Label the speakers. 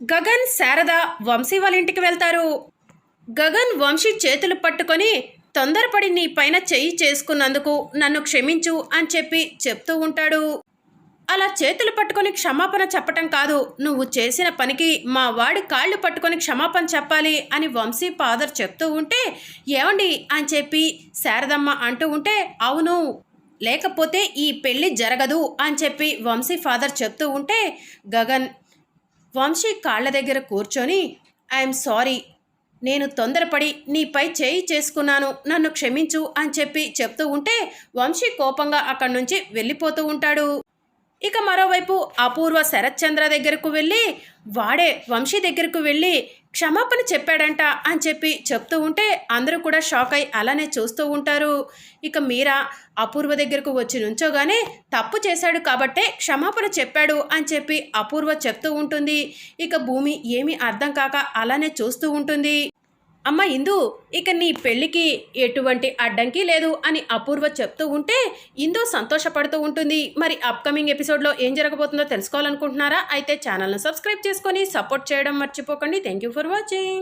Speaker 1: గగన్ శారద వంశీ వాళ్ళ ఇంటికి వెళ్తారు. గగన్ వంశీ చేతులు పట్టుకొని తొందరపడి నీ పైన చెయ్యి చేసుకున్నందుకు నన్ను క్షమించు అని చెప్పి చెప్తూ ఉంటాడు. అలా చేతులు పట్టుకొని క్షమాపణ చెప్పటం కాదు నువ్వు చేసిన పనికి మా వాడి కాళ్ళు పట్టుకొని క్షమాపణ చెప్పాలి అని వంశీ ఫాదర్ చెప్తూ ఉంటే ఏమండి? అని చెప్పి శారదమ్మ అంటూ ఉంటే అవును లేకపోతే ఈ పెళ్ళి జరగదు అని చెప్పి వంశీ ఫాదర్ చెప్తూ ఉంటే గగన్ వంశీ కాళ్ళ దగ్గర కూర్చొని ఐఎమ్ సారీ. నేను తొందరపడి నీపై చేయి చేసుకున్నాను. నన్ను క్షమించు అని చెప్పి చెప్తూ ఉంటే వంశీ కోపంగా అక్కడి నుంచి వెళ్ళిపోతూ ఉంటాడు. ఇక మరోవైపు అపూర్వ శరత్చంద్ర దగ్గరకు వెళ్ళి వాడే వంశీ దగ్గరకు వెళ్ళి క్షమాపణ చెప్పాడంట అని చెప్పి చెప్తూ ఉంటే అందరూ కూడా షాక్ అయి అలానే చూస్తూ ఉంటారు. ఇక మీరా అపూర్వ దగ్గరకు వచ్చి నుంచోగానే తప్పు చేశాడు కాబట్టే క్షమాపణ చెప్పాడు అని చెప్పి అపూర్వ చెప్తూ ఉంటుంది. ఇక భూమి ఏమీ అర్థం కాక అలానే చూస్తూ ఉంటుంది. అమ్మ ఇందు ఇక నీ పెళ్ళికి ఎటువంటి అడ్డంకి లేదు అని అపూర్వ చెప్తూ ఉంటే ఇందు సంతోషపడుతూ ఉంటుంది. మరి అప్కమింగ్ ఎపిసోడ్లో ఏం జరగబోతుందో తెలుసుకోవాలనుకుంటున్నారా? అయితే ఛానల్ను సబ్స్క్రైబ్ చేసుకొని సపోర్ట్ చేయడం మర్చిపోకండి. Thank you for watching